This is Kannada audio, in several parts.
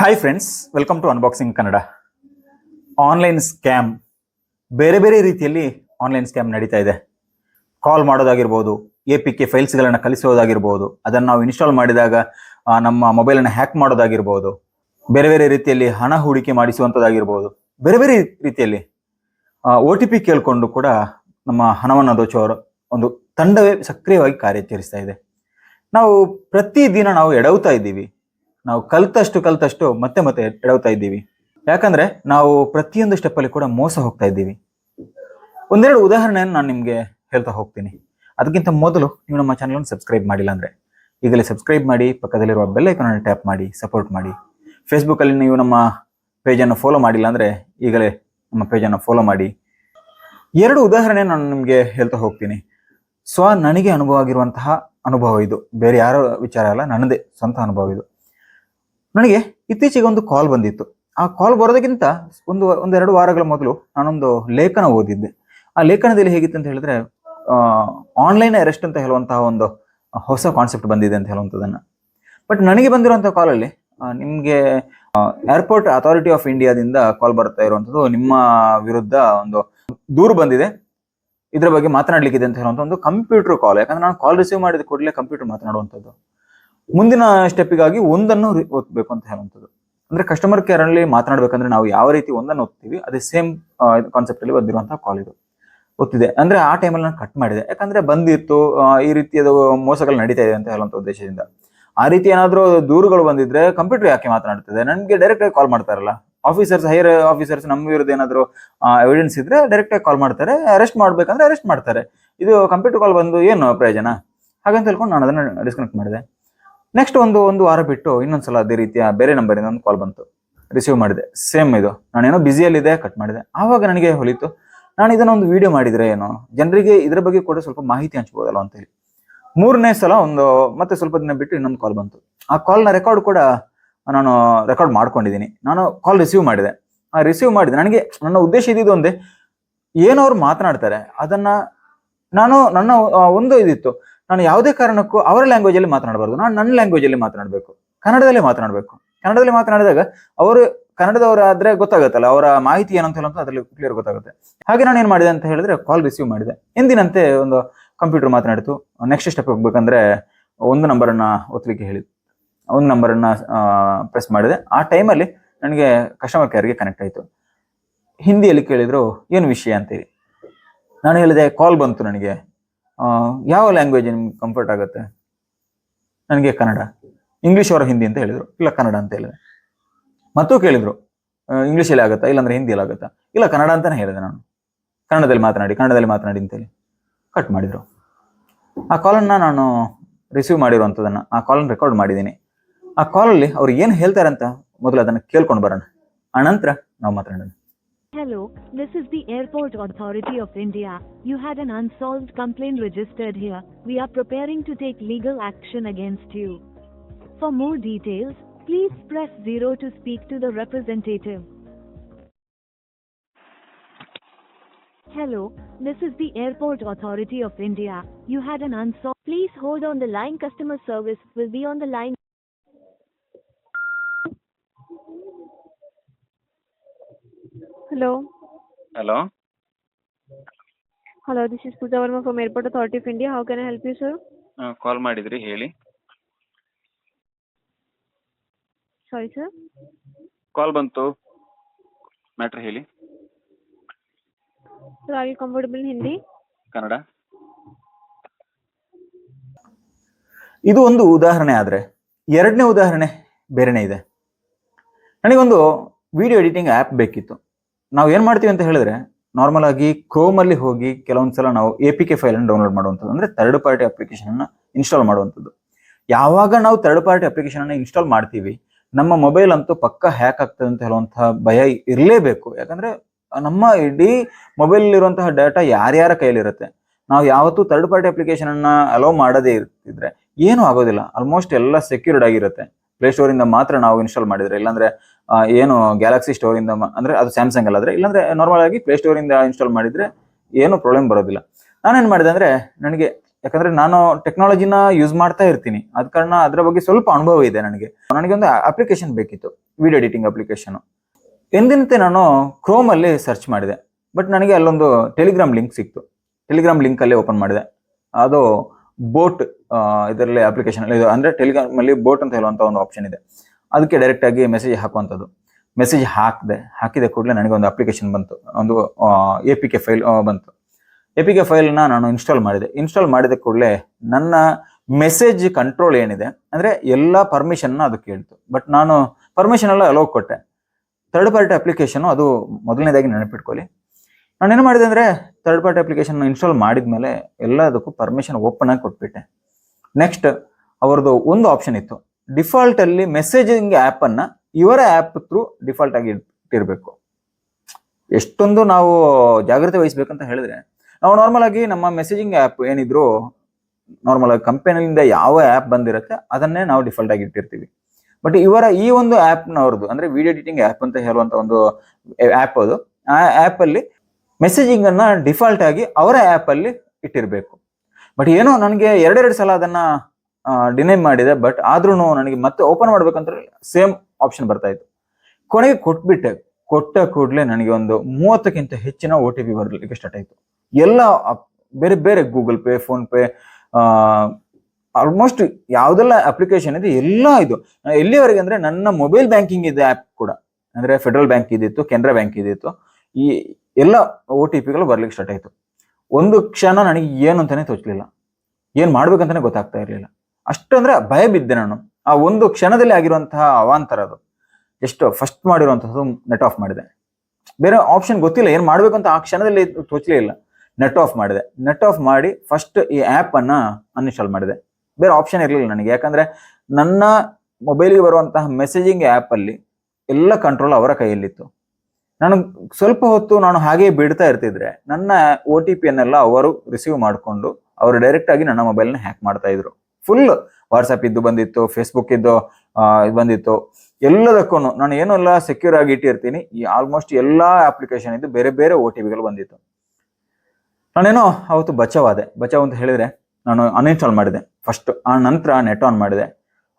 Hi friends welcome to unboxing Kannada online scam ಬೇರೆ ಬೇರೆ ರೀತಿಯಲ್ಲಿ ಆನ್ಲೈನ್ ಸ್ಕ್ಯಾಮ್ ನಡೀತಾ ಇದೆ. ಕಾಲ್ ಮಾಡೋದಾಗಿರ್ಬೋದು ಎ ಪಿ ಕೆ ಫೈಲ್ಸ್ಗಳನ್ನು ಕಲಿಸೋದಾಗಿರ್ಬೋದು ಅದನ್ನು ನಾವು ಇನ್ಸ್ಟಾಲ್ ಮಾಡಿದಾಗ ನಮ್ಮ ಮೊಬೈಲನ್ನು ಹ್ಯಾಕ್ ಮಾಡೋದಾಗಿರ್ಬೋದು, ಬೇರೆ ಬೇರೆ ರೀತಿಯಲ್ಲಿ ಹಣ ಹೂಡಿಕೆ ಮಾಡಿಸುವಂಥದ್ದಾಗಿರ್ಬೋದು ಬೇರೆ ಬೇರೆ ರೀತಿಯಲ್ಲಿ ಒ ಟಿ ಪಿ ಕೇಳಿಕೊಂಡು ಕೂಡ ನಮ್ಮ ಹಣವನ್ನು ದೋಚೋರು ಒಂದು ತಂಡವೇ ಸಕ್ರಿಯವಾಗಿ ಕಾರ್ಯಾಚರಿಸ್ತಾ ಇದೆ. ನಾವು ಪ್ರತಿದಿನ ನಾವು ಎಡವುತ್ತಾ ಇದ್ದೀವಿ. ನಾವು ಕಲ್ತಷ್ಟು ಕಲ್ತಷ್ಟು ಮತ್ತೆ ಮತ್ತೆ ಎಡವ್ತಾ ಇದ್ದೀವಿ. ಯಾಕಂದ್ರೆ ನಾವು ಪ್ರತಿಯೊಂದು ಸ್ಟೆಪ್ಪಲ್ಲಿ ಕೂಡ ಮೋಸ ಹೋಗ್ತಾ ಇದ್ದೀವಿ. ಒಂದೆರಡು ಉದಾಹರಣೆಯನ್ನು ನಾನು ನಿಮಗೆ ಹೇಳ್ತಾ ಹೋಗ್ತೀನಿ. ಅದಕ್ಕಿಂತ ಮೊದಲು ನೀವು ನಮ್ಮ ಚಾನಲನ್ನು ಸಬ್ಸ್ಕ್ರೈಬ್ ಮಾಡಿಲ್ಲ ಅಂದ್ರೆ ಈಗಲೇ ಸಬ್ಸ್ಕ್ರೈಬ್ ಮಾಡಿ, ಪಕ್ಕದಲ್ಲಿರುವ ಬೆಲ್ ಐಕಾನನ್ನು ಟ್ಯಾಪ್ ಮಾಡಿ ಸಪೋರ್ಟ್ ಮಾಡಿ. ಫೇಸ್ಬುಕ್ಕಲ್ಲಿ ನೀವು ನಮ್ಮ ಪೇಜನ್ನು ಫಾಲೋ ಮಾಡಿಲ್ಲ ಅಂದ್ರೆ ಈಗಲೇ ನಮ್ಮ ಪೇಜನ್ನು ಫಾಲೋ ಮಾಡಿ. ಎರಡು ಉದಾಹರಣೆ ನಾನು ನಿಮಗೆ ಹೇಳ್ತಾ ಹೋಗ್ತೀನಿ. ಸ್ವ ನನಗೆ ಅನುಭವ ಆಗಿರುವಂತಹ ಅನುಭವ ಇದು. ಬೇರೆ ಯಾರ ವಿಚಾರ ಅಲ್ಲ, ನನ್ನದೇ ಸ್ವಂತ ಅನುಭವ ಇದು. ನನಗೆ ಇತ್ತೀಚೆಗೆ ಒಂದು ಕಾಲ್ ಬಂದಿತ್ತು. ಆ ಕಾಲ್ ಬರೋದಕ್ಕಿಂತ ಒಂದು ಒಂದೆರಡು ವಾರಗಳ ಮೊದಲು ನಾನೊಂದು ಲೇಖನ ಓದಿದ್ದೆ. ಆ ಲೇಖನದಲ್ಲಿ ಹೇಗಿತ್ತು ಅಂತ ಹೇಳಿದ್ರೆ ಆನ್ಲೈನ್ ಅರೆಸ್ಟ್ ಅಂತ ಹೇಳುವಂತಹ ಒಂದು ಹೊಸ ಕಾನ್ಸೆಪ್ಟ್ ಬಂದಿದೆ ಅಂತ ಹೇಳುವಂಥದ್ದನ್ನ. ಬಟ್ ನನಗೆ ಬಂದಿರುವಂತಹ ಕಾಲಲ್ಲಿ ನಿಮಗೆ ಏರ್ಪೋರ್ಟ್ ಅಥಾರಿಟಿ ಆಫ್ ಇಂಡಿಯಾದಿಂದ ಕಾಲ್ ಬರ್ತಾ ಇರುವಂಥದ್ದು ನಿಮ್ಮ ವಿರುದ್ಧ ಒಂದು ದೂರು ಬಂದಿದೆ. ಇದರ ಬಗ್ಗೆ ಮಾತನಾಡ್ಲಿಕ್ಕಿದೆ ಅಂತ ಹೇಳುವಂಥ ಒಂದು ಕಂಪ್ಯೂಟರ್ ಕಾಲ್ ಯಾಕಂದ್ರೆ ನಾನು ಕಾಲ್ ರಿಸೀವ್ ಮಾಡಿದ ಕೂಡಲೇ ಕಂಪ್ಯೂಟರ್ ಮಾತನಾಡುವಂಥದ್ದು. ಮುಂದಿನ ಸ್ಟೆಪ್ಪಿಗಾಗಿ ಒಂದನ್ನು ಒತ್ತಬೇಕು ಅಂತ ಹೇಳುವಂಥದ್ದು. ಅಂದ್ರೆ ಕಸ್ಟಮರ್ ಕೇರ್ ಅಲ್ಲಿ ಮಾತನಾಡ್ಬೇಕಂದ್ರೆ ನಾವು ಯಾವ ರೀತಿ ಒಂದನ್ನು ಒತ್ತೀವಿ, ಅದೇ ಸೇಮ್ ಕಾನ್ಸೆಪ್ಟ್ ಅಲ್ಲಿ ಬಂದಿರುವಂತಹ ಕಾಲ್ ಇದು. ಒತ್ತಿದೆ. ಅಂದ್ರೆ ಆ ಟೈಮಲ್ಲಿ ನಾನು ಕಟ್ ಮಾಡಿದೆ. ಯಾಕಂದ್ರೆ ಬಂದಿತ್ತು ಈ ರೀತಿಯದು ಮೋಸಗಳು ನಡೀತಾ ಇದೆ ಅಂತ ಹೇಳುವಂಥ ಉದ್ದೇಶದಿಂದ. ಆ ರೀತಿ ಏನಾದರೂ ದೂರುಗಳು ಬಂದಿದ್ರೆ ಕಂಪ್ಯೂಟರ್ ಯಾಕೆ ಮಾತನಾಡ್ತದೆ? ನನಗೆ ಡೈರೆಕ್ಟ್ ಆಗಿ ಕಾಲ್ ಮಾಡ್ತಾರಲ್ಲ. ಆಫೀಸರ್ಸ್ ಹೈಯರ್ ಆಫೀಸರ್ಸ್ ನಮ್ಮ ವಿರುದ್ಧ ಏನಾದರೂ ಎವಿಡೆನ್ಸ್ ಇದ್ರೆ ಡೈರೆಕ್ಟ್ ಆಗಿ ಕಾಲ್ ಮಾಡ್ತಾರೆ. ಅರೆಸ್ಟ್ ಮಾಡ್ಬೇಕಂದ್ರೆ ಅರೆಸ್ಟ್ ಮಾಡ್ತಾರೆ. ಇದು ಕಂಪ್ಯೂಟರ್ ಕಾಲ್ ಬಂದು ಏನು ಪ್ರಯೋಜನ? ಹಾಗಂತ ಹೇಳ್ಕೊಂಡು ನಾನು ಅದನ್ನ ಡಿಸ್ಕನೆಕ್ಟ್ ಮಾಡಿದೆ. ನೆಕ್ಸ್ಟ್ ಒಂದು ಒಂದು ವಾರ ಬಿಟ್ಟು ಇನ್ನೊಂದ್ಸಲ ಅದೇ ರೀತಿಯ ಬೇರೆ ನಂಬರಿಂದ ಒಂದು ಕಾಲ್ ಬಂತು. ರಿಸೀವ್ ಮಾಡಿದೆ. ಸೇಮ್ ಇದು. ನಾನೇನೋ ಬ್ಯುಸಿಯಲ್ಲಿದೆ ಕಟ್ ಮಾಡಿದೆ. ಆವಾಗ ನನಗೆ ಹೊಲಿತು. ನಾನು ಇದನ್ನ ಒಂದು ವಿಡಿಯೋ ಮಾಡಿದ್ರೆ ಏನೋ? ಜನರಿಗೆ ಇದ್ರ ಬಗ್ಗೆ ಕೂಡ ಸ್ವಲ್ಪ ಮಾಹಿತಿ ಹಂಚ್ಬೋದಲ್ಲ ಅಂತ ಹೇಳಿ. ಮೂರನೇ ಸಲ ಒಂದು, ಮತ್ತೆ ಸ್ವಲ್ಪ ದಿನ ಬಿಟ್ಟು ಇನ್ನೊಂದು ಕಾಲ್ ಬಂತು. ಆ ಕಾಲ್ನ ರೆಕಾರ್ಡ್ ಕೂಡ ನಾನು ರೆಕಾರ್ಡ್ ಮಾಡ್ಕೊಂಡಿದ್ದೀನಿ. ನಾನು ಕಾಲ್ ರಿಸೀವ್ ಮಾಡಿದೆ. ಆ ರಿಸೀವ್ ಮಾಡಿದೆ. ನನಗೆ ನನ್ನ ಉದ್ದೇಶ ಇದ್ದಿದ್ದು ಒಂದೇ, ಏನೋ ಅವ್ರು ಮಾತನಾಡ್ತಾರೆ. ಅದನ್ನ ನಾನು ನನ್ನ ಒಂದು ಇದಿತ್ತು. ನಾನು ಯಾವುದೇ ಕಾರಣಕ್ಕೂ ಅವರ ಲ್ಯಾಂಗ್ವೇಜ್ ಅಲ್ಲಿ ಮಾತನಾಡಬಾರ್ದು. ನಾನು ನನ್ನ ಲ್ಯಾಂಗ್ವೇಜ್ ಅಲ್ಲಿ ಮಾತನಾಡಬೇಕು. ಕನ್ನಡದಲ್ಲೇ ಮಾತನಾಡಬೇಕು. ಕನ್ನಡದಲ್ಲಿ ಮಾತನಾಡಿದಾಗ ಅವರು ಕನ್ನಡದವರಾದ್ರೆ ಗೊತ್ತಾಗುತ್ತಲ್ಲ, ಅವರ ಮಾಹಿತಿ ಏನಂತ ಹೇಳುವಂತ ಅದರಲ್ಲಿ ಕ್ಲಿಯರ್ ಗೊತ್ತಾಗುತ್ತೆ. ಹಾಗೆ ನಾನು ಏನು ಮಾಡಿದೆ ಅಂತ ಹೇಳಿದ್ರೆ ಕಾಲ್ ರಿಸೀವ್ ಮಾಡಿದೆ. ಎಂದಿನಂತೆ ಒಂದು ಕಂಪ್ಯೂಟರ್ ಮಾತನಾಡಿತು. ನೆಕ್ಸ್ಟ್ ಸ್ಟೆಪ್ ಹೋಗ್ಬೇಕಂದ್ರೆ ಒಂದು ನಂಬರನ್ನು ಒತ್ತಲಿಕ್ಕೆ ಹೇಳಿ. ಒಂದು ನಂಬರನ್ನ ಪ್ರೆಸ್ ಮಾಡಿದೆ. ಆ ಟೈಮಲ್ಲಿ ನನಗೆ ಕಸ್ಟಮರ್ ಕೇರ್ಗೆ ಕನೆಕ್ಟ್ ಆಯಿತು. ಹಿಂದಿಯಲ್ಲಿ ಕೇಳಿದ್ರು, ಏನು ವಿಷಯ? ಅಂತೇಳಿ. ನಾನು ಹೇಳಿದೆ ಕಾಲ್ ಬಂತು ನನಗೆ. ಯಾವ ಲ್ಯಾಂಗ್ವೇಜ್ ನಿಮ್ಗೆ ಕಂಫರ್ಟ್ ಆಗುತ್ತೆ? ನನಗೆ ಕನ್ನಡ. ಇಂಗ್ಲೀಷ್ ಅವರ ಹಿಂದಿ ಅಂತ ಹೇಳಿದರು. ಇಲ್ಲ ಕನ್ನಡ ಅಂತ ಹೇಳಿದೆ. ಮತ್ತು ಕೇಳಿದ್ರು ಇಂಗ್ಲೀಷಲ್ಲಿ ಆಗುತ್ತಾ? ಇಲ್ಲಾಂದ್ರೆ ಹಿಂದಿಯಲ್ಲಿ ಆಗುತ್ತಾ? ಇಲ್ಲ ಕನ್ನಡ ಅಂತಾನೆ ಹೇಳಿದೆ ನಾನು. ಕನ್ನಡದಲ್ಲಿ ಮಾತನಾಡಿ ಕನ್ನಡದಲ್ಲಿ ಮಾತನಾಡಿ ಅಂತೇಳಿ ಕಟ್ ಮಾಡಿದ್ರು. ಆ ಕಾಲನ್ನು ನಾನು ರಿಸೀವ್ ಮಾಡಿರುವಂಥದ್ದನ್ನು ಆ ಕಾಲನ್ನು ರೆಕಾರ್ಡ್ ಮಾಡಿದ್ದೀನಿ. ಆ ಕಾಲಲ್ಲಿ ಅವ್ರು ಏನು ಹೇಳ್ತಾರೆ ಅಂತ ಮೊದಲು ಅದನ್ನು ಕೇಳ್ಕೊಂಡು ಬರೋಣ. ಆನಂತರ ನಾವು ಮಾತನಾಡೋಣ. Hello, this is the Airport Authority of India. You had an unsolved complaint registered here. We are preparing to take legal action against you. For more details, please press 0 to speak to the representative. Hello, this is the Airport Authority of India. You had an unsolved. Please hold on the line. Customer service will be on the line. Hello hello hello this is Pooja Varma from airport authority of India how can I help you sir call ಮಾಡಿದ್ರಿ ಹೇಳಿ. ಸಾರಿ ಸರ್ ಕಾಲ್ ಬಂತು. ಮ್ಯಾಟರ್ ಹೇಳಿ. Sir are you comfortable Hindi Kannada. ಇದು ಒಂದು ಉದಾಹರಣೆ ಆದರೆ ಎರಡನೇ ಉದಾಹರಣೆ ಬೇರೆನೇ ಇದೆ. ನನಗೊಂದು ವಿಡಿಯೋ ಎಡಿಟಿಂಗ್ ಆ್ಯಪ್ ಬೇಕಿತ್ತು. ನಾವು ಏನು ಮಾಡ್ತೀವಿ ಅಂತ ಹೇಳಿದ್ರೆ ನಾರ್ಮಲ್ ಆಗಿ ಕ್ರೋಮಲ್ಲಿ ಹೋಗಿ ಕೆಲವೊಂದು ಸಲ ನಾವು ಎ ಪಿ ಕೆ ಫೈಲನ್ನು ಡೌನ್ಲೋಡ್ ಮಾಡುವಂಥದ್ದು, ಅಂದರೆ ಥರ್ಡ್ ಪಾರ್ಟಿ ಅಪ್ಲಿಕೇಶನ್ ಅನ್ನು ಇನ್ಸ್ಟಾಲ್ ಮಾಡುವಂಥದ್ದು. ಯಾವಾಗ ನಾವು ಥರ್ಡ್ ಪಾರ್ಟಿ ಅಪ್ಲಿಕೇಶನ್ ಅನ್ನು ಇನ್ಸ್ಟಾಲ್ ಮಾಡ್ತೀವಿ, ನಮ್ಮ ಮೊಬೈಲ್ ಅಂತೂ ಪಕ್ಕ ಹ್ಯಾಕ್ ಆಗ್ತದೆ ಅಂತ ಹೇಳುವಂತಹ ಭಯ ಇರಲೇಬೇಕು. ಯಾಕಂದ್ರೆ, ನಮ್ಮ ಇಡೀ ಮೊಬೈಲ್ ಇರುವಂತಹ ಡಾಟಾ ಯಾರ್ಯಾರ ಕೈಲಿರುತ್ತೆ ನಾವು ಯಾವತ್ತೂ ಥರ್ಡ್ ಪಾರ್ಟಿ ಅಪ್ಲಿಕೇಶನ್ ಅನ್ನ ಅಲೋ ಮಾಡದೇ ಇರ್ತಿದ್ರೆ ಏನೂ ಆಗೋದಿಲ್ಲ. ಆಲ್ಮೋಸ್ಟ್ ಎಲ್ಲ ಸೆಕ್ಯೂರ್ಡ್ ಆಗಿರುತ್ತೆ. ಪ್ಲೇಸ್ಟೋರ್ ಇಂದ ಮಾತ್ರ ನಾವು ಇನ್ಸ್ಟಾಲ್ ಮಾಡಿದ್ರೆ, ಇಲ್ಲಾಂದ್ರೆ ಏನು ಗ್ಯಾಲಕ್ಸಿ ಸ್ಟೋರ್ ಇಂದ ಅಂದ್ರೆ ಅದು ಸ್ಯಾಮ್ಸಂಗ್ ಅಲ್ಲಾದ್ರೆ ಇಲ್ಲಾಂದ್ರೆ ನಾರ್ಮಲ್ ಆಗಿ ಪ್ಲೇ ಇಂದ ಇನ್ಸ್ಟಾಲ್ ಮಾಡಿದ್ರೆ ಏನು ಪ್ರಾಬ್ಲಮ್ ಬರೋದಿಲ್ಲ. ನಾನೇನ್ ಮಾಡಿದೆ ಅಂದ್ರೆ, ನನಗೆ, ಯಾಕಂದ್ರೆ ನಾನು ಟೆಕ್ನಾಲಜಿನ ಯೂಸ್ ಮಾಡ್ತಾ ಇರ್ತೀನಿ. ಅದ ಕಾರಣ ಅದರ ಬಗ್ಗೆ ಸ್ವಲ್ಪ ಅನುಭವ ಇದೆ ನನಗೆ. ನನಗೆ ಒಂದು ಅಪ್ಲಿಕೇಶನ್ ಬೇಕಿತ್ತು ವಿಡಿಯೋ ಎಡಿಟಿಂಗ್ ಅಪ್ಲಿಕೇಶನ್ ಎಂದಿನಂತೆ ನಾನು ಕ್ರೋಮ್ ಅಲ್ಲಿ ಸರ್ಚ್ ಮಾಡಿದೆ. ಬಟ್ ನನಗೆ ಅಲ್ಲೊಂದು ಟೆಲಿಗ್ರಾಮ್ ಲಿಂಕ್ ಸಿಕ್ತು. ಟೆಲಿಗ್ರಾಮ್ ಲಿಂಕ್ ಅಲ್ಲಿ ಓಪನ್ ಮಾಡಿದೆ. ಅದು ಬೋಟ್ ಇದರಲ್ಲಿ ಅಪ್ಲಿಕೇಶನ್ ಅಲ್ಲಿ ಅಂದ್ರೆ ಟೆಲಿಗ್ರಾಮ್ ಅಲ್ಲಿ ಬೋಟ್ ಅಂತ ಹೇಳುವಂತ ಒಂದು ಆಪ್ಷನ್ ಇದೆ. ಅದಕ್ಕೆ ಡೈರೆಕ್ಟಾಗಿ ಮೆಸೇಜ್ ಹಾಕುವಂಥದ್ದು. ಮೆಸೇಜ್ ಹಾಕಿದೆ, ಹಾಕಿದ ಕೂಡಲೇ ನನಗೆ ಒಂದು ಅಪ್ಲಿಕೇಶನ್ ಬಂತು. ಒಂದು ಎ ಪಿ ಕೆ ಫೈಲ್ ಬಂತು. ಎ ಪಿ ಕೆ ಫೈಲ್ನ ನಾನು ಇನ್ಸ್ಟಾಲ್ ಮಾಡಿದೆ. ಇನ್ಸ್ಟಾಲ್ ಮಾಡಿದ ಕೂಡಲೇ ನನ್ನ ಮೆಸೇಜ್ ಕಂಟ್ರೋಲ್ ಏನಿದೆ, ಅಂದರೆ ಎಲ್ಲ ಪರ್ಮಿಷನ್ನ ಅದು ಕೇಳ್ತು. ಬಟ್ ನಾನು ಪರ್ಮಿಷನ್ ಎಲ್ಲ ಅಲೋ ಕೊಟ್ಟೆ. ಥರ್ಡ್ ಪಾರ್ಟಿ ಅಪ್ಲಿಕೇಶನು ಅದು ಮೊದಲನೇದಾಗಿ ನೆನಪಿಟ್ಕೊಳ್ಳಿ. ನಾನು ಏನು ಮಾಡಿದೆ ಅಂದರೆ ಥರ್ಡ್ ಪಾರ್ಟಿ ಅಪ್ಲಿಕೇಶನ್ ಇನ್ಸ್ಟಾಲ್ ಮಾಡಿದ ಮೇಲೆ ಎಲ್ಲದಕ್ಕೂ ಪರ್ಮಿಷನ್ ಓಪನ್ ಆಗಿ ಕೊಟ್ಬಿಟ್ಟೆ. ನೆಕ್ಸ್ಟ್ ಅವ್ರದ್ದು ಒಂದು ಆಪ್ಷನ್ ಇತ್ತು. ಡಿಫಾಲ್ಟ್ ಅಲ್ಲಿ ಮೆಸೇಜಿಂಗ್ ಆಪ್ ಅನ್ನ ಇವರ ಆ್ಯಪ್ ಥ್ರೂ ಡಿಫಾಲ್ಟ್ ಆಗಿ ಇಟ್ಟಿರಬೇಕು. ಎಷ್ಟೊಂದು ನಾವು ಜಾಗ್ರತೆ ವಹಿಸ್ಬೇಕಂತ ಹೇಳಿದ್ರೆ, ನಾವು ನಾರ್ಮಲ್ ಆಗಿ ನಮ್ಮ ಮೆಸೇಜಿಂಗ್ ಆ್ಯಪ್ ಏನಿದ್ರು ನಾರ್ಮಲ್ ಆಗಿ ಕಂಪೆನಿಯಿಂದ ಯಾವ ಆ್ಯಪ್ ಬಂದಿರುತ್ತೆ ಅದನ್ನೇ ನಾವು ಡಿಫಾಲ್ಟ್ ಆಗಿ ಇಟ್ಟಿರ್ತೀವಿ. ಬಟ್ ಇವರ ಈ ಒಂದು ಆ್ಯಪ್ನವ್ರದ್ದು ಅಂದ್ರೆ ವಿಡಿಯೋ ಎಡಿಟಿಂಗ್ ಆ್ಯಪ್ ಅಂತ ಹೇಳುವಂತ ಒಂದು ಆ್ಯಪ್ ಅದು, ಆ ಆ್ಯಪ್ ಅಲ್ಲಿ ಮೆಸೇಜಿಂಗ್ ಅನ್ನ ಡಿಫಾಲ್ಟ್ ಆಗಿ ಅವರ ಆ್ಯಪ್ ಅಲ್ಲಿ ಇಟ್ಟಿರಬೇಕು. ಬಟ್ ಏನೋ ನನಗೆ ಎರಡೆರಡು ಸಲ ಅದನ್ನ ಡಿನೈ ಮಾಡಿದೆ ಬಟ್ ಆದ್ರೂ ನನಗೆ ಮತ್ತೆ ಓಪನ್ ಮಾಡ್ಬೇಕಂದ್ರೆ ಸೇಮ್ ಆಪ್ಷನ್ ಬರ್ತಾ ಇತ್ತು. ಕೊನೆಗೆ ಕೊಟ್ಬಿಟ್ಟೆ. ಕೊಟ್ಟ ಕೂಡಲೇ ನನಗೆ ಒಂದು ಮೂವತ್ತಕ್ಕಿಂತ ಹೆಚ್ಚಿನ ಒ ಟಿ ಪಿ ಬರಲಿಕ್ಕೆ ಸ್ಟಾರ್ಟ್ ಆಯಿತು. ಎಲ್ಲ ಬೇರೆ ಬೇರೆ Google Pay PhonePe almost ಯಾವುದೆಲ್ಲ ಅಪ್ಲಿಕೇಶನ್ ಇದೆ, ಎಲ್ಲ ಇದು. ಎಲ್ಲಿವರೆಗೆ ಅಂದ್ರೆ ನನ್ನ ಮೊಬೈಲ್ ಬ್ಯಾಂಕಿಂಗ್ ಇದೆ ಆ್ಯಪ್ ಕೂಡ. ಅಂದ್ರೆ ಫೆಡರಲ್ ಬ್ಯಾಂಕ್ ಇದಿತ್ತು ಕೆನರಾ ಬ್ಯಾಂಕ್ ಇದಿತ್ತು. ಈ ಎಲ್ಲ ಒ ಟಿ ಪಿಗಳು ಬರ್ಲಿಕ್ಕೆ ಸ್ಟಾರ್ಟ್ ಆಯಿತು. ಒಂದು ಕ್ಷಣ ನನಗೆ ಏನು ಅಂತಾನೆ ತೋಚಲಿಲ್ಲ. ಏನು ಮಾಡ್ಬೇಕಂತಾನೆ ಗೊತ್ತಾಗ್ತಾ ಇರಲಿಲ್ಲ. ಅಷ್ಟಂದ್ರೆ ಭಯ ಬಿದ್ದೆ ನಾನು. ಆ ಒಂದು ಕ್ಷಣದಲ್ಲಿ ಆಗಿರುವಂತಹ ಅವಾಂತರ ಅದು. ಎಷ್ಟು ಫಸ್ಟ್ ಮಾಡಿರುವಂತಹದ್ದು ನೆಟ್ ಆಫ್ ಮಾಡಿದೆ. ಬೇರೆ ಆಪ್ಷನ್ ಗೊತ್ತಿಲ್ಲ, ಏನ್ ಅಂತ ಆ ಕ್ಷಣದಲ್ಲಿ ತೋಚಲೇ ಇಲ್ಲ. ನೆಟ್ ಆಫ್ ಮಾಡಿದೆ. ನೆಟ್ ಆಫ್ ಮಾಡಿ ಫಸ್ಟ್ ಈ ಆ್ಯಪ್ ಅನ್ನ ಅನ್ಇನ್ಸ್ಟಾಲ್ ಮಾಡಿದೆ. ಬೇರೆ ಆಪ್ಷನ್ ಇರಲಿಲ್ಲ ನನಗೆ. ಯಾಕಂದ್ರೆ ನನ್ನ ಮೊಬೈಲ್ಗೆ ಬರುವಂತಹ ಮೆಸೇಜಿಂಗ್ ಆ್ಯಪ್ ಅಲ್ಲಿ ಎಲ್ಲ ಕಂಟ್ರೋಲ್ ಅವರ ಕೈಯಲ್ಲಿತ್ತು. ನಾನು ಸ್ವಲ್ಪ ಹೊತ್ತು ನಾನು ಹಾಗೆ ಬಿಡ್ತಾ ಇರ್ತಿದ್ರೆ ನನ್ನ ಒ ಟಿ ಪಿಯನ್ನೆಲ್ಲ ಅವರು ರಿಸೀವ್ ಮಾಡಿಕೊಂಡು ಅವರು ಡೈರೆಕ್ಟ್ ಆಗಿ ನನ್ನ ಮೊಬೈಲ್ನ ಹ್ಯಾಕ್ ಮಾಡ್ತಾ ಇದ್ರು. ಫುಲ್ ವಾಟ್ಸಪ್ ಇದ್ದು ಬಂದಿತ್ತು ಫೇಸ್ಬುಕ್ ಇದ್ದು ಇದು ಬಂದಿತ್ತು. ಎಲ್ಲದಕ್ಕೂ ನಾನು ಏನೆಲ್ಲ ಸೆಕ್ಯೂರ್ ಆಗಿ ಇಟ್ಟಿರ್ತೀನಿ. ಈ ಆಲ್ಮೋಸ್ಟ್ ಎಲ್ಲ ಅಪ್ಲಿಕೇಶನ್ ಇದ್ದು ಬೇರೆ ಬೇರೆ ಒ ಟಿ ವಿಗಳು ಬಂದಿತ್ತು. ನಾನೇನೋ ಅವತ್ತು ಬಚಾವಾದೆ ಬಚಾವ್ ಅಂತ ಹೇಳಿದ್ರೆ ನಾನು ಅನ್ಇನ್ಸ್ಟಾಲ್ ಮಾಡಿದೆ. ಫಸ್ಟ್ ಆ ನಂತರ ನೆಟ್ ಆನ್ ಮಾಡಿದೆ.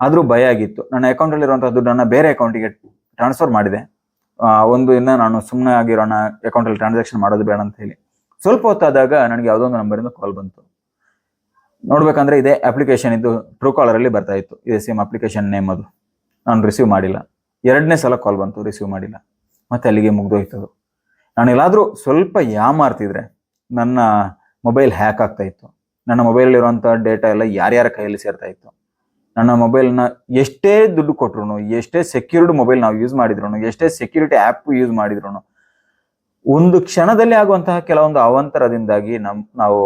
ಆದರೂ ಭಯ ಆಗಿತ್ತು. ನನ್ನ ಅಕೌಂಟಲ್ಲಿರುವಂಥ ದುಡ್ಡನ್ನ ಬೇರೆ ಅಕೌಂಟಿಗೆ ಟ್ರಾನ್ಸ್ಫರ್ ಮಾಡಿದೆ. ಒಂದು ಇನ್ನ ನಾನು ಸುಮ್ಮನೆ ಆಗಿರೋಣ ಅಕೌಂಟಲ್ಲಿ ಟ್ರಾನ್ಸಾಕ್ಷನ್ ಮಾಡೋದು ಬೇಡ ಅಂತ ಹೇಳಿ. ಸ್ವಲ್ಪ ಹೊತ್ತಾದಾಗ ನನಗೆ ಯಾವುದೋ ಒಂದು ನಂಬರಿಂದ ಕಾಲ್ ಬಂತು. ನೋಡ್ಬೇಕಂದ್ರೆ ಇದೇ ಅಪ್ಲಿಕೇಶನ್ ಇದು ಟ್ರೂ ಕಾಲರ್ ಅಲ್ಲಿ ಬರ್ತಾ ಇತ್ತು. ಇದೇ ಸೇಮ್ ಅಪ್ಲಿಕೇಶನ್ ನೇಮ್ ಅದು. ನಾನು ರಿಸೀವ್ ಮಾಡಿಲ್ಲ. ಎರಡನೇ ಸಲ ಕಾಲ್ ಬಂತು ರಿಸೀವ್ ಮಾಡಿಲ್ಲ. ಮತ್ತೆ ಅಲ್ಲಿಗೆ ಮುಗ್ದೋಯ್ತದು. ನಾನು ಎಲ್ಲಾದರೂ ಸ್ವಲ್ಪ ಯಾಮಾರ್ತಿದ್ರೆ ನನ್ನ ಮೊಬೈಲ್ ಹ್ಯಾಕ್ ಆಗ್ತಾ ಇತ್ತು. ನನ್ನ ಮೊಬೈಲ್ ಇರುವಂತ ಡೇಟಾ ಎಲ್ಲ ಯಾರ್ಯಾರ ಕೈಯಲ್ಲಿ ಸೇರ್ತಾ ಇತ್ತು. ನನ್ನ ಮೊಬೈಲ್ನ ಎಷ್ಟೇ ದುಡ್ಡು ಕೊಟ್ರು ಎಷ್ಟೇ ಸೆಕ್ಯೂರ್ಡ್ ಮೊಬೈಲ್ ನಾವು ಯೂಸ್ ಮಾಡಿದ್ರು ಎಷ್ಟೇ ಸೆಕ್ಯೂರಿಟಿ ಆ್ಯಪ್ ಯೂಸ್ ಮಾಡಿದ್ರು ಒಂದು ಕ್ಷಣದಲ್ಲಿ ಆಗುವಂತಹ ಕೆಲವೊಂದು ಅವಾಂತರದಿಂದಾಗಿ ನಮ್, ನಾವು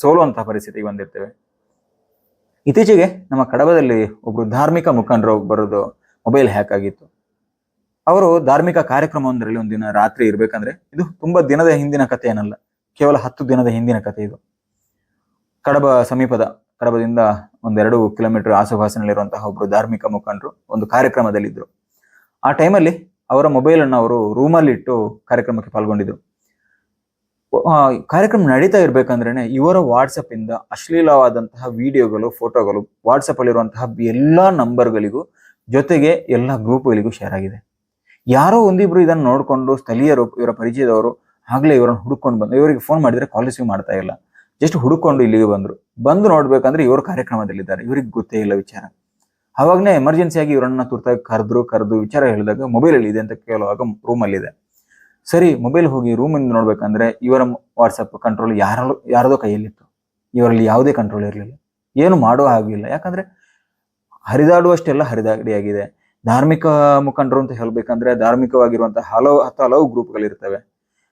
ಸೋಲುವಂತಹ ಪರಿಸ್ಥಿತಿಗೆ ಬಂದಿರ್ತೇವೆ. ಇತ್ತೀಚೆಗೆ ನಮ್ಮ ಕಡಬದಲ್ಲಿ ಒಬ್ರು ಧಾರ್ಮಿಕ ಮುಖಂಡರು ಬರೋದು ಮೊಬೈಲ್ ಹ್ಯಾಕ್ ಆಗಿತ್ತು. ಅವರು ಧಾರ್ಮಿಕ ಕಾರ್ಯಕ್ರಮವೊಂದರಲ್ಲಿ ಒಂದಿನ ರಾತ್ರಿ ಇರ್ಬೇಕಂದ್ರೆ ಇದು ತುಂಬಾ ದಿನದ ಹಿಂದಿನ ಕಥೆ ಏನಲ್ಲ ಕೇವಲ ಹತ್ತು ದಿನದ ಹಿಂದಿನ ಕಥೆ ಇದು. ಕಡಬ ಸಮೀಪದ, ಕಡಬದಿಂದ ಒಂದೆರಡು ಕಿಲೋಮೀಟರ್ ಆಸುಪಾಸಿನಲ್ಲಿರುವಂತಹ ಒಬ್ರು ಧಾರ್ಮಿಕ ಮುಖಂಡರು ಒಂದು ಕಾರ್ಯಕ್ರಮದಲ್ಲಿದ್ದರು. ಆ ಟೈಮಲ್ಲಿ ಅವರ ಮೊಬೈಲ್ ಅನ್ನು ಅವರು ರೂಮಲ್ಲಿ ಇಟ್ಟು ಕಾರ್ಯಕ್ರಮಕ್ಕೆ ಪಾಲ್ಗೊಂಡಿದ್ರು. ಕಾರ್ಯಕ್ರಮ ನಡೀತಾ ಇರ್ಬೇಕಂದ್ರೆ ಇವರ ವಾಟ್ಸಪ್ ಇಂದ ಅಶ್ಲೀಲವಾದಂತಹ ವಿಡಿಯೋಗಳು ಫೋಟೋಗಳು ವಾಟ್ಸಪ್ ಅಲ್ಲಿರುವಂತಹ ಎಲ್ಲಾ ನಂಬರ್ಗಳಿಗೂ ಜೊತೆಗೆ ಎಲ್ಲ ಗ್ರೂಪ್ಗಳಿಗೂ ಶೇರ್ ಆಗಿದೆ. ಯಾರೋ ಒಂದಿಬ್ರು ಇದನ್ನು ನೋಡ್ಕೊಂಡು ಸ್ಥಳೀಯರು, ಇವರ ಪರಿಚಯದವರು ಆಗ್ಲೇ ಇವರನ್ನು ಹುಡುಕೊಂಡು ಬಂದು, ಇವರಿಗೆ ಫೋನ್ ಮಾಡಿದ್ರೆ ಕಾಲ್ ರಿಸೀವ್ ಮಾಡ್ತಾ ಇಲ್ಲ. ಜಸ್ಟ್ ಹುಡುಕೊಂಡು ಇಲ್ಲಿಗೆ ಬಂದ್ರು. ಬಂದು ನೋಡ್ಬೇಕಂದ್ರೆ ಇವರು ಕಾರ್ಯಕ್ರಮದಲ್ಲಿದ್ದಾರೆ. ಇವ್ರಿಗೆ ಗೊತ್ತೇ ಇಲ್ಲ ವಿಚಾರ. ಅವಾಗನೇ ಎಮರ್ಜೆನ್ಸಿಯಾಗಿ ಇವರನ್ನ ತುರ್ತಾಗಿ ಕರೆದ್ರು, ಕರೆದು ವಿಚಾರ ಹೇಳಿದಾಗ ಮೊಬೈಲ್ ಅಲ್ಲಿ ಇದೆ ಅಂತ ಕೇಳುವಾಗ ರೂಮ್ ಅಲ್ಲಿ ಇದೆ. ಸರಿ ಮೊಬೈಲ್ ಹೋಗಿ ರೂಮ್ ಇಂದ ನೋಡ್ಬೇಕಂದ್ರೆ ಇವರ ವಾಟ್ಸಪ್ ಕಂಟ್ರೋಲ್ ಯಾರ ಯಾರದೋ ಕೈಯಲ್ಲಿತ್ತು. ಇವರಲ್ಲಿ ಯಾವುದೇ ಕಂಟ್ರೋಲ್ ಇರಲಿಲ್ಲ. ಏನು ಮಾಡೋ ಹಾಗಿಲ್ಲ. ಯಾಕಂದ್ರೆ ಹರಿದಾಡುವಷ್ಟೆಲ್ಲ ಹರಿದಾಡಿಯಾಗಿದೆ. ಧಾರ್ಮಿಕ ಮುಖಂಡರು ಅಂತ ಹೇಳ್ಬೇಕಂದ್ರೆ ಧಾರ್ಮಿಕವಾಗಿರುವಂತಹ ಹಲವು ಹತ್ತು ಹಲವು ಗ್ರೂಪ್ಗಳಿರ್ತವೆ.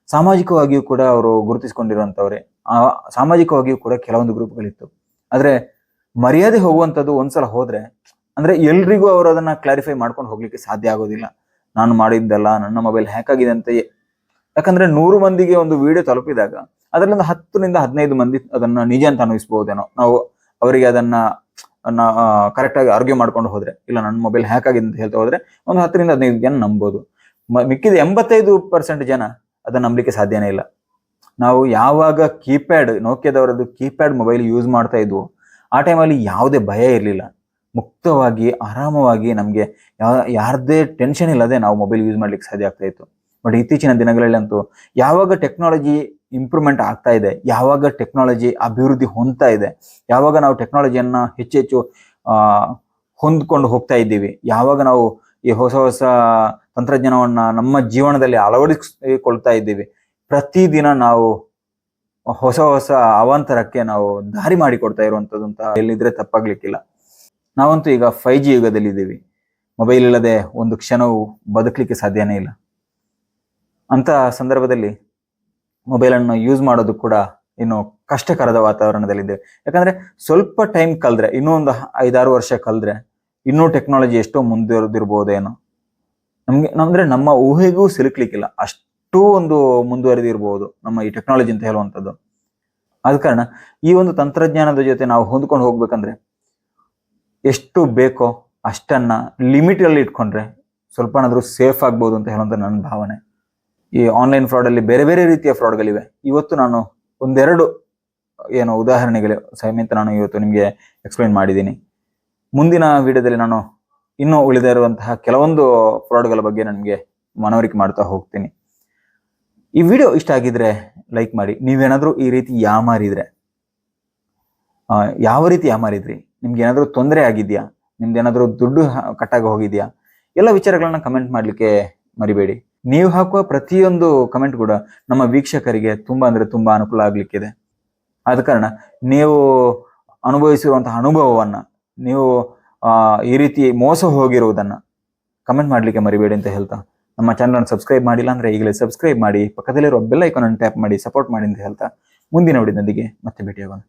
ಸಾಮಾಜಿಕವಾಗಿಯೂ ಕೂಡ ಅವರು ಗುರುತಿಸಿಕೊಂಡಿರುವಂತವ್ರೆ ಆ, ಸಾಮಾಜಿಕವಾಗಿಯೂ ಕೂಡ ಕೆಲವೊಂದು ಗ್ರೂಪ್ಗಳಿತ್ತು. ಆದ್ರೆ ಮರ್ಯಾದೆ ಹೋಗುವಂಥದ್ದು ಒಂದ್ಸಲ ಹೋದ್ರೆ ಅಂದ್ರೆ ಎಲ್ರಿಗೂ ಅವರು ಅದನ್ನ ಕ್ಲಾರಿಫೈ ಮಾಡ್ಕೊಂಡು ಹೋಗ್ಲಿಕ್ಕೆ ಸಾಧ್ಯ ಆಗೋದಿಲ್ಲ. ನಾನು ಮಾಡಿದ್ದಲ್ಲ, ನನ್ನ ಮೊಬೈಲ್ ಹ್ಯಾಕ್ ಆಗಿದೆ ಅಂತ ಯಾಕಂದ್ರೆ ನೂರು ಮಂದಿಗೆ ಒಂದು ವಿಡಿಯೋ ತಲುಪಿದಾಗ ಅದರಲ್ಲಿ ಒಂದು ಹತ್ತರಿಂದ ಹದಿನೈದು ಮಂದಿ ಅದನ್ನ ನಿಜ ಅಂತ ಅನಿಸ್ಬಹುದೇನೋ ನಾವು ಅವರಿಗೆ ಅದನ್ನ ಕರೆಕ್ಟ್ ಆಗಿ ಆರ್ಗ್ಯೂ ಮಾಡ್ಕೊಂಡು ಹೋದ್ರೆ, ಇಲ್ಲ ನನ್ನ ಮೊಬೈಲ್ ಹ್ಯಾಕ್ ಆಗಿದೆ ಅಂತ ಹೇಳ್ತಾ ಹೋದ್ರೆ ಒಂದು ಹತ್ತರಿಂದ ಹದಿನೈದು ಜನ ನಂಬೋದು. ಮಿಕ್ಕಿದ ಎಂಬತ್ತೈದು ಪರ್ಸೆಂಟ್ ಜನ ಅದನ್ನ ನಂಬಲಿಕ್ಕೆ ಸಾಧ್ಯನೇ ಇಲ್ಲ. ನಾವು ಯಾವಾಗ ಕೀಪ್ಯಾಡ್ ನೋಕಿಯಾದವರದ್ದು ಕೀಪ್ಯಾಡ್ ಮೊಬೈಲ್ ಯೂಸ್ ಮಾಡ್ತಾ ಇದ್ವು, ಆ ಟೈಮಲ್ಲಿ ಯಾವುದೇ ಭಯ ಇರಲಿಲ್ಲ. ಮುಕ್ತವಾಗಿ ಆರಾಮವಾಗಿ ನಮಗೆ ಯಾ ಯಾರದೇ ಟೆನ್ಷನ್ ಇಲ್ಲದೆ ನಾವು ಮೊಬೈಲ್ ಯೂಸ್ ಮಾಡ್ಲಿಕ್ಕೆ ಸಾಧ್ಯ ಆಗ್ತಾ ಇತ್ತು. ಬಟ್ ಇತ್ತೀಚಿನ ದಿನಗಳಲ್ಲಿ ಅಂತೂ ಯಾವಾಗ ಟೆಕ್ನಾಲಜಿ ಇಂಪ್ರೂವ್ಮೆಂಟ್ ಆಗ್ತಾ ಇದೆ ಯಾವಾಗ ಟೆಕ್ನಾಲಜಿ ಅಭಿವೃದ್ಧಿ ಹೊಂದ್ತಾ ಇದೆ ಯಾವಾಗ ನಾವು ಟೆಕ್ನಾಲಜಿಯನ್ನ ಹೆಚ್ಚು ಹೆಚ್ಚು ಆ, ಹೊಂದ್ಕೊಂಡು ಹೋಗ್ತಾ ಇದ್ದೀವಿ ಯಾವಾಗ ನಾವು ಈ ಹೊಸ ಹೊಸ ತಂತ್ರಜ್ಞಾನವನ್ನ ನಮ್ಮ ಜೀವನದಲ್ಲಿ ಅಳವಡಿಸಿಕೊಳ್ತಾ ಇದ್ದೀವಿ ಪ್ರತಿದಿನ ನಾವು ಹೊಸ ಹೊಸ ಅವಾಂತರಕ್ಕೆ ನಾವು ದಾರಿ ಮಾಡಿಕೊಡ್ತಾ ಇರುವಂಥದ್ದು ಅಂತ ಎಲ್ಲಿದ್ರೆ ತಪ್ಪಾಗ್ಲಿಕ್ಕಿಲ್ಲ. ನಾವಂತೂ ಈಗ ಫೈವ್ ಜಿ ಯುಗದಲ್ಲಿ ಇದ್ದೀವಿ ಮೊಬೈಲ್ ಇಲ್ಲದೆ ಒಂದು ಕ್ಷಣವು ಬದುಕಲಿಕ್ಕೆ ಸಾಧ್ಯನೇ ಇಲ್ಲ. ಅಂತ ಸಂದರ್ಭದಲ್ಲಿ ಮೊಬೈಲನ್ನು ಯೂಸ್ ಮಾಡೋದು ಕೂಡ ಇನ್ನು ಕಷ್ಟಕರದ ವಾತಾವರಣದಲ್ಲಿದ್ದೇವೆ. ಯಾಕಂದ್ರೆ ಸ್ವಲ್ಪ ಟೈಮ್ ಕಳೆದ್ರೆ ಇನ್ನೂ ಒಂದು ಐದಾರು ವರ್ಷ ಕಳೆದ್ರೆ ಇನ್ನೂ ಟೆಕ್ನಾಲಜಿ ಎಷ್ಟೋ ಮುಂದುವರೆದಿರ್ಬೋದೇನೋ. ನಮಗೆ, ಅಂದ್ರೆ ನಮ್ಮ ಊಹೆಗೂ ಸಿಲುಕ್ಲಿಕ್ಕಿಲ್ಲ. ಅಷ್ಟು ಒಂದು ಮುಂದುವರೆದಿರ್ಬೋದು ನಮ್ಮ ಈ ಟೆಕ್ನಾಲಜಿ ಅಂತ ಹೇಳುವಂಥದ್ದು. ಆದ ಕಾರಣ ಈ ಒಂದು ತಂತ್ರಜ್ಞಾನದ ಜೊತೆ ನಾವು ಹೊಂದ್ಕೊಂಡು ಹೋಗ್ಬೇಕಂದ್ರೆ ಎಷ್ಟು ಬೇಕೋ ಅಷ್ಟನ್ನು ಲಿಮಿಟಲ್ಲಿ ಇಟ್ಕೊಂಡ್ರೆ ಸ್ವಲ್ಪನಾದರೂ ಸೇಫ್ ಆಗ್ಬೋದು ಅಂತ ಹೇಳೋದು ನನ್ನ ಭಾವನೆ. ಈ ಆನ್ಲೈನ್ ಫ್ರಾಡಲ್ಲಿ ಬೇರೆ ಬೇರೆ ರೀತಿಯ ಫ್ರಾಡ್ಗಳಿವೆ ಇವತ್ತು ನಾನು ಒಂದೆರಡು, ಏನು ಉದಾಹರಣೆಗಳು, ಸಮೇತ ನಾನು ಇವತ್ತು ನಿಮಗೆ ಎಕ್ಸ್ಪ್ಲೈನ್ ಮಾಡಿದ್ದೀನಿ. ಮುಂದಿನ ವಿಡಿಯೋದಲ್ಲಿ ನಾನು ಇನ್ನೂ ಉಳಿದ ಇರುವಂತಹ ಕೆಲವೊಂದು ಫ್ರಾಡ್ಗಳ ಬಗ್ಗೆ ನನಗೆ ಮನವರಿಕೆ ಮಾಡ್ತಾ ಹೋಗ್ತೀನಿ. ಈ ವಿಡಿಯೋ ಇಷ್ಟ ಆಗಿದ್ರೆ ಲೈಕ್ ಮಾಡಿ. ನೀವೇನಾದರೂ ಈ ರೀತಿ ಯಾಮಾರಿದ್ರೆ ಯಾವ ರೀತಿ ಯಾಮಾರಿದ್ರಿ? ನಿಮ್ಗೆ ಏನಾದರೂ ತೊಂದರೆ ಆಗಿದೆಯಾ? ನಿಮ್ದು ಏನಾದರೂ ದುಡ್ಡು ಕಟ್ಟಾಗ ಹೋಗಿದ್ಯಾ? ಎಲ್ಲ ವಿಚಾರಗಳನ್ನ ಕಮೆಂಟ್ ಮಾಡಲಿಕ್ಕೆ ಮರಿಬೇಡಿ. ನೀವು ಹಾಕುವ ಪ್ರತಿಯೊಂದು ಕಮೆಂಟ್ ಕೂಡ ನಮ್ಮ ವೀಕ್ಷಕರಿಗೆ ತುಂಬಾ ಅಂದ್ರೆ ತುಂಬಾ ಅನುಕೂಲ ಆಗಲಿಕ್ಕಿದೆ. ಆದ ಕಾರಣ ನೀವು ಅನುಭವಿಸಿರುವಂತಹ ಅನುಭವವನ್ನ, ನೀವು ಈ ರೀತಿ ಮೋಸ ಹೋಗಿರುವುದನ್ನ ಕಮೆಂಟ್ ಮಾಡಲಿಕ್ಕೆ ಮರಿಬೇಡಿ ಅಂತ ಹೇಳ್ತಾ, ನಮ್ಮ ಚಾನಲನ್ನು ಸಬ್ಸ್ಕ್ರೈಬ್ ಮಾಡಿಲ್ಲ ಅಂದ್ರೆ ಈಗಲೇ ಸಬ್ಸ್ಕ್ರೈಬ್ ಮಾಡಿ, ಪಕ್ಕದಲ್ಲಿರುವ ಬೆಲ್ ಐಕಾನ್ ಟ್ಯಾಪ್ ಮಾಡಿ ಸಪೋರ್ಟ್ ಮಾಡಿ ಅಂತ ಹೇಳ್ತಾ, ಮುಂದಿನ ವಿಡಿಯೋದೊಂದಿಗೆ ಮತ್ತೆ ಭೇಟಿಯಾಗೋಣ.